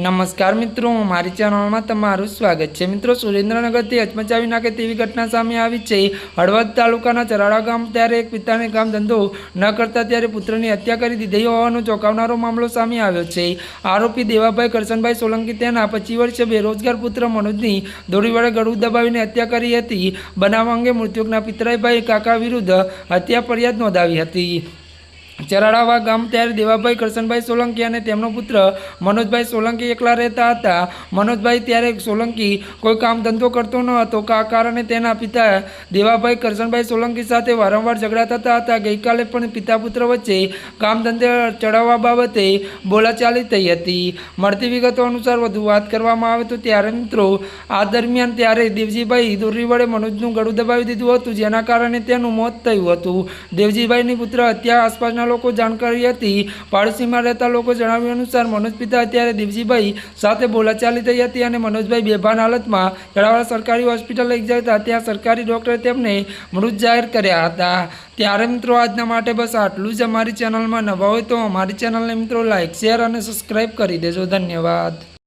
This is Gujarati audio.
નમસ્કાર મિત્રો, મારી ચેનલમાં તમારું સ્વાગત છે. મિત્રો, સુરેન્દ્રનગરથી હચમચાવી નાખે તેવી ઘટના સામે આવી છે. હળવદ તાલુકાના ચરાડા ગામ ત્યારે એક પિતાને કામ ધંધો ન કરતા ત્યારે પુત્રની હત્યા કરી દીધી હોવાનો ચોંકાવનારો મામલો સામે આવ્યો છે. આરોપી દેવાભાઈ કરશનભાઈ સોલંકી તેના પચીસ વર્ષે બેરોજગાર પુત્ર મનોજની દોરી વડે ગળું દબાવીને હત્યા કરી હતી. બનાવ અંગે મૃત્યુકના પિતરાઈભાઈ કાકા વિરુદ્ધ હત્યા ફરિયાદ નોંધાવી હતી. ચરાડાવા ગામ ત્યારે દેવાભાઈ કરશનભાઈ સોલંકી અને તેમનો પુત્ર મનોજભાઈ સોલંકી એકલા રહેતા હતા. મનોજભાઈ ત્યારે સોલંકી કોઈ કામ ધંધો કરતો ન હતો. કા કારણે તેના પિતા દેવાભાઈ કરશનભાઈ સોલંકી સાથે વારંવાર ઝઘડા થતા હતા. ગઈકાલે પણ પિતા પુત્ર વચ્ચે કામ ધંધે ચડાવવા બાબતે બોલાચાલી થઈ હતી. મળતી વિગતો અનુસાર વધુ વાત કરવામાં આવે તો ત્યારે મિત્રો, આ દરમિયાન ત્યારે દેવજીભાઈ દોરી વડે મનોજનું ગળું દબાવી દીધું હતું, જેના કારણે તેનું મોત થયું હતું. દેવજીભાઈની પુત્ર હત્યા આસપાસના લોકો જાણકારી હતી. પાડોશીમાં રહેતા લોકો જણાવ્યા અનુસાર, મનોજ પિતા અત્યારે દેવજીભાઈ સાથે બોલાચાલી થઈ હતી અને મનોજભાઈ બેભાન હાલતમાં જડાવાડા સરકારી હોસ્પિટલ લઈ જતા ત્યાં સરકારી ડૉક્ટરે તેમને મૃત જાહેર કર્યા હતા. ત્યારે મિત્રો, આજના માટે બસ આટલું જ. અમારી ચેનલમાં નવા હોય તો અમારી ચેનલને મિત્રો લાઇક શેર અને સબસ્ક્રાઈબ કરી દેજો. ધન્યવાદ.